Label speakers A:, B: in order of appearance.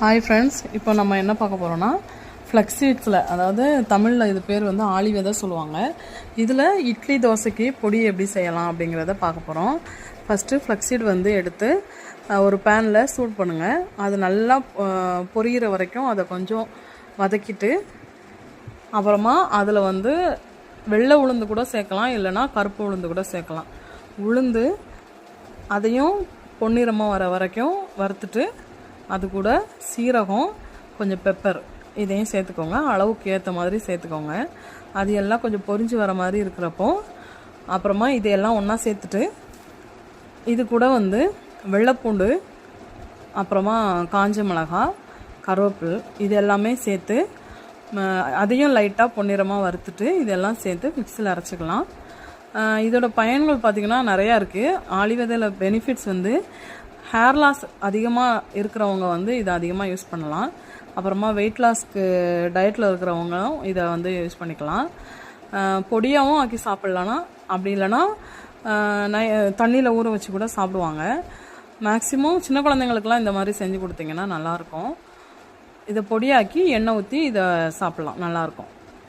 A: Hi friends இப்போ நம்ம என்ன பார்க்க போகிறோம்னா ஃப்ளக்ஸீட்ஸில் அதாவது தமிழில் இது பேர் வந்து ஆளி விதை சொல்லுவாங்க. இதில் இட்லி தோசைக்கு பொடி எப்படி செய்யலாம் அப்படிங்கிறத பார்க்க போகிறோம் ஃபஸ்ட்டு ஃப்ளக்ஸீட் வந்து எடுத்து ஒரு பேனில் சூட் பண்ணுங்கள் அது நல்லா பொரியிற வரைக்கும் அதை கொஞ்சம் வதக்கிட்டு அப்புறமா அதில் வந்து வெள்ளை உளுந்து கூட சேர்க்கலாம் இல்லைன்னா கருப்பு உளுந்து கூட சேர்க்கலாம். உளுந்து அதையும் பொன்னிறமாக வர வரைக்கும் வறுத்துட்டு அது கூட சீரகம் கொஞ்சம் பெப்பர் இதையும் சேர்த்துக்கோங்க. அளவுக்கு ஏற்ற மாதிரி சேர்த்துக்கோங்க. அது எல்லாம் கொஞ்சம் பொரிஞ்சு வர மாதிரி இருக்கிறப்போ அப்புறமா இதையெல்லாம் ஒன்றா சேர்த்துட்டு இது கூட வந்து வெள்ளைப்பூண்டு அப்புறமா காஞ்ச மிளகாய் கருவேப்பில் இது எல்லாமே சேர்த்து அதையும் லைட்டாக பொன்னிறமாக வறுத்துட்டு இதெல்லாம் சேர்த்து மிக்சியில் அரைச்சிக்கலாம். இதோட பயன்கள் பார்த்திங்கன்னா நிறையா இருக்குது ஆலிவதையில் பெனிஃபிட்ஸ் வந்து ஹேர் லாஸ் அதிகமாக இருக்கிறவங்க வந்து இதை அதிகமாக யூஸ் பண்ணலாம். அப்புறமா வெயிட் லாஸ்க்கு டயட்டில் இருக்கிறவங்களும் இதை வந்து யூஸ் பண்ணிக்கலாம். பொடியாகவும் ஆக்கி சாப்பிட்லான்னா அப்படி இல்லைன்னா நை தண்ணியில் ஊற வச்சு கூட சாப்பிடுவாங்க. மேக்ஸிமம் சின்ன குழந்தைங்களுக்குலாம் இந்த மாதிரி செஞ்சு கொடுத்தீங்கன்னா நல்லாயிருக்கும் இதை பொடியாக்கி எண்ணெய் ஊற்றி இதை சாப்பிட்லாம். நல்லாயிருக்கும்